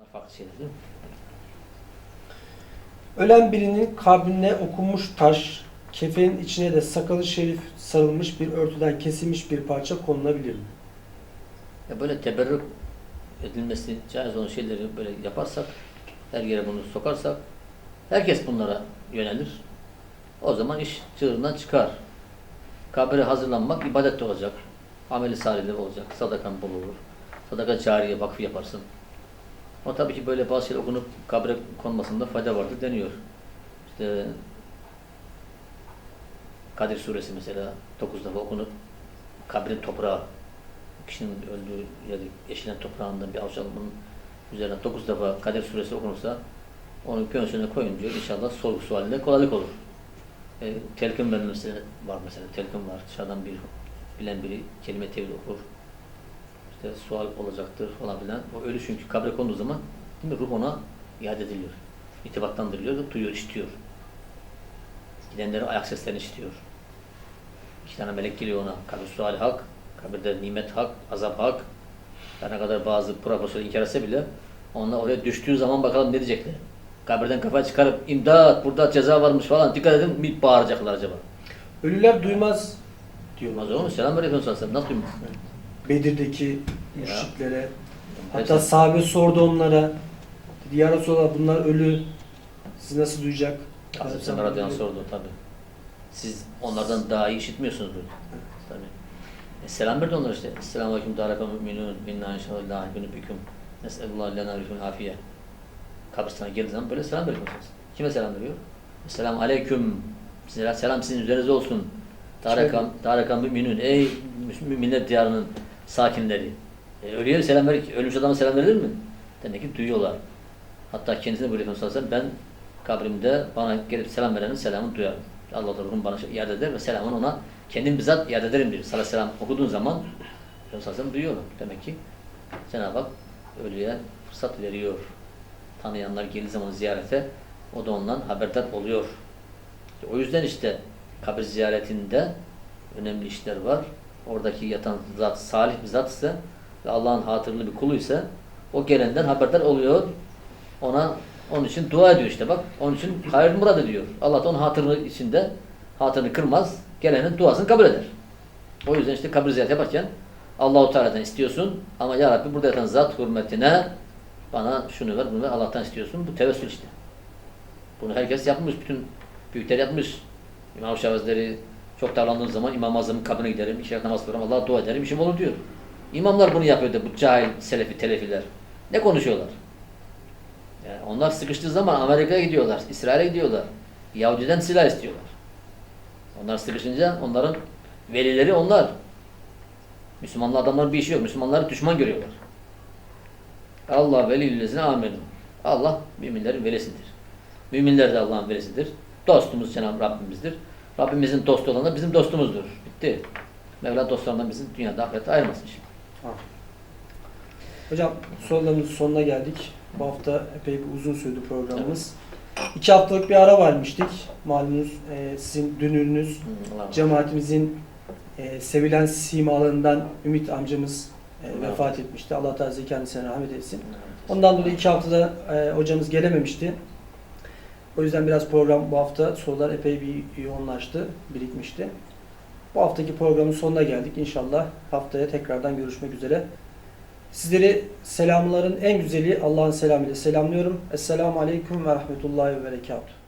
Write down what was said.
Bunlar farklı şeyler değil mi? Ölen birinin kabrine okunmuş taş, kefenin içine de sakalı şerif sarılmış bir örtüden kesilmiş bir parça konulabilir mi? Ya böyle teberrük edilmesi caiz olan şeyleri böyle yaparsak, her yere bunu sokarsak, herkes bunlara yönelir. O zaman iş çığırından çıkar. Kabire hazırlanmak ibadet de olacak. Ameli salihler olacak. Sadakan bol olur. Sadaka cariye vakfı yaparsın. Ama tabii ki böyle bazı şeyler okunup kabre konmasında fayda vardır deniyor. İşte Kadir suresi mesela 9 defa okunup kabrin toprağı kişinin öldüğü yeri eşilen toprağından bir avuç alımının üzerine 9 defa Kadir suresi okunursa onun göğsüne koyun diyor. İnşallah sorgu sualinde kolaylık olur. E, telkin vermesi var mesela. Telkin var. Dışarıdan bir bilen biri kelime tevhid okur. İşte sual olacaktır falan filan. O ölü çünkü kabre konduğu zaman değil mi, ruh ona iade ediliyor. İtibatlandırılıyor, duyuyor, işitiyor. Gidenlerin ayak seslerini işitiyor. İki tane melek geliyor ona. Kabir suali hak, kabirde nimet hak, azap hak. Her ne kadar bazı profesör inkar etse bile onlar oraya düştüğü zaman bakalım ne diyecekler. Kabirden kafa çıkarıp imdat burada ceza varmış falan dikkat edin mi bağıracaklar acaba? Ölüler duymaz diyorlar. Olur mu? Selam aleyküm sallallahu Nasıl duymaz? Bedir'deki müşriklere. Hatta sahabe sordu onlara. Dedi, Ya Resulallah bunlar ölü. Siz nasıl duyacak? Hazreti Ömer radıyallahu sordu tabi. Siz onlardan daha iyi işitmiyorsunuz böyle. Tabi. E, selam verdi onlar işte. Esselamu aleyküm dâraka müminûn. Minna inşallah illâhi günü büküm. Nes'elullah lena rifun afiye. Kabristana geldiği zaman böyle selam veriyor. Kime selam veriyor? Esselamu aleyküm. Selam, selam sizin üzerinize olsun. Dâraka, dâraka müminûn. Ey müminler diyarının sakinleri. E, ölüye selam verir ölmüş adama selam verilir mi? Demek ki duyuyorlar. Hatta kendisine böyle Efendimiz ben kabrimde bana gelip selam verenin selamını duyarım. Allah da ruhum bana iade eder ve selamını ona kendim bizzat iade ederim diyor. Sana selam okuduğun zaman Efendimiz sallallahu sellem duyuyorum. Demek ki Cenab-ı Hak ölüye fırsat veriyor. Tanıyanlar geldiği zaman ziyarete o da ondan haberdar oluyor. O yüzden işte kabir ziyaretinde önemli işler var. Oradaki yatan zat salih bir zat ise ve Allah'ın hatırlı bir kulu ise o gelenden haberdar oluyor. Ona onun için dua ediyor işte bak. Onun için hayır murad ediyor. Allah da onun hatırını içinde hatırını kırmaz. Gelenin duasını kabul eder. O yüzden işte kabir ziyareti yaparken Allahu Teala'dan istiyorsun ama ya Rabbi burada yatan zat hürmetine bana şunu ver, bunu ver. Allah'tan istiyorsun. Bu tevessül işte. Bunu herkes yapmış. Bütün büyükler yapmış. İmam Şahı çok darlandığım zaman İmam-ı Azam'ın kabine giderim. iki rekat namaz kılarım. Allah'a dua ederim. işim olur diyor. İmamlar bunu yapıyor da bu cahil, selefi, telefiler. Ne konuşuyorlar? Yani onlar sıkıştığı zaman Amerika'ya gidiyorlar, İsrail'e gidiyorlar. Yahudiden silah istiyorlar. Onlar sıkışınca onların velileri onlar. Müslümanlı adamların bir işi yok. Müslümanları düşman görüyorlar. Allah veliyüllezine amenun. Allah müminlerin velisidir. Müminler de Allah'ın velisidir. Dostumuz Cenab-ı Rabbimizdir. Rabbimizin dostu olan da bizim dostumuzdur. Bitti. Mevla dostlarından bizim dünyada ahirette ayırmasın Hocam sorularımızın sonuna geldik. Bu hafta epey bir uzun sürdü programımız. İki haftalık bir ara vermiştik. Malumunuz e, sizin dünürünüz, Allah cemaatimizin e, sevilen simalarından Ümit amcamız e, vefat etmişti. Allah Teala kendisine rahmet etsin. Ondan dolayı iki haftada e, hocamız gelememişti. O yüzden biraz program bu hafta sorular epey bir yoğunlaştı, birikmişti. Bu haftaki programın sonuna geldik. İnşallah haftaya tekrardan görüşmek üzere. Sizleri selamların en güzeli Allah'ın selamıyla selamlıyorum. Esselamu Aleyküm ve Rahmetullahi ve Berekatuhu.